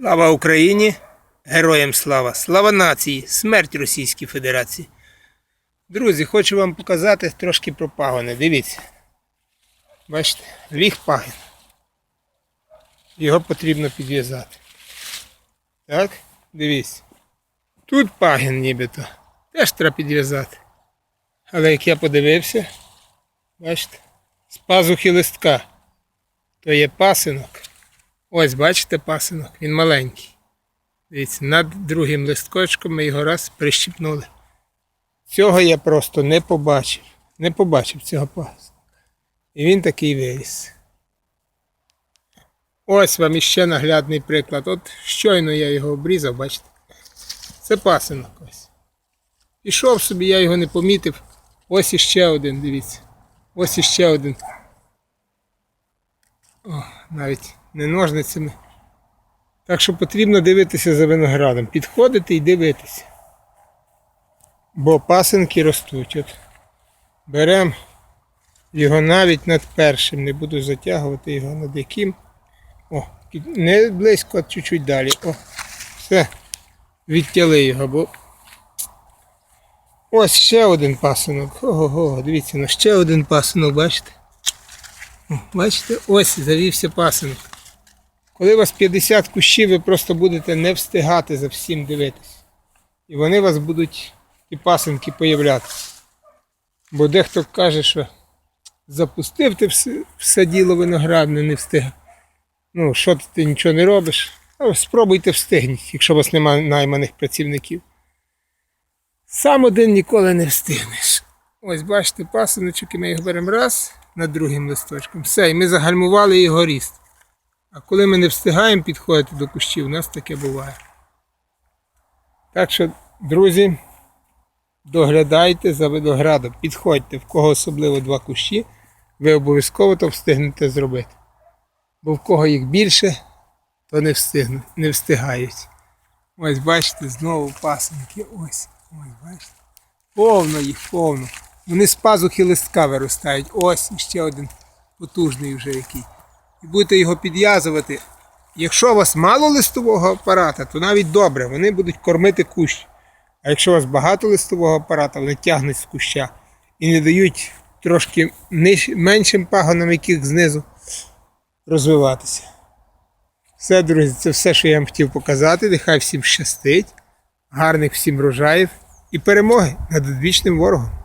Слава Україні! Героям слава! Слава нації! Смерть Російській Федерації! Друзі, хочу вам показати трошки про пагони. Дивіться. Бачите, ліг пагін. Його потрібно підв'язати. Так, дивіться. Тут пагін нібито. Теж треба підв'язати. Але як я подивився, бачите, з пазухи листка, то є пасинок. Ось, бачите, пасинок, він маленький. Дивіться, над другим листкочком ми його раз прищіпнули. Цього я просто не побачив. Не побачив цього пасинка. І він такий виріс. Ось вам іще наглядний приклад. От щойно я його обрізав, бачите? Це пасинок ось. Пішов собі, я його не помітив. Ось іще один, дивіться. Ось іще один. О, навіть не ножницями. Так що потрібно дивитися за виноградом. Підходити і дивитися. Бо пасинки ростуть. От беремо його навіть над першим. Не буду затягувати його над яким. О, не близько, а чуть-чуть далі. О, все. Відтяли його, бо. Ось ще один пасинок. Ого-го, дивіться, ну ще один пасинок, бачите? О, Бачите, ось завівся пасинок. Коли у вас 50 кущів, ви просто будете не встигати за всім дивитись. І вони у вас будуть ті пасинки появлятися. Бо дехто каже, що запустив ти все, діло виноградне, не встиг. Ну, що ти, ти нічого не робиш? Ну, спробуйте встигніть, якщо у вас немає найманих працівників. Сам один ніколи не встигнеш. Ось бачите, пасиночок, і ми їх беремо раз над другим листочком. Все, і ми загальмували його ріст. А коли ми не встигаємо підходити до кущів, у нас таке буває. Так що, друзі, доглядайте за виноградом, підходьте, в кого особливо два кущі, ви обов'язково то встигнете зробити. Бо в кого їх більше, то не встигнуть, не встигають. Ось бачите, знову пасенки. Ось, ось, бачите. Повно їх, повно. Вони з пазухи листка виростають. Ось ще один потужний вже який. І будете його підв'язувати. Якщо у вас мало листового апарата, то навіть добре, вони будуть кормити кущ. А якщо у вас багато листового апарата, вони тягнуть з куща і не дають трошки ниж... меншим пагонам, яких знизу розвиватися. Все, друзі, це все, що я вам хотів показати. Нехай всім щастить, гарних всім врожаїв і перемоги над одвічним ворогом.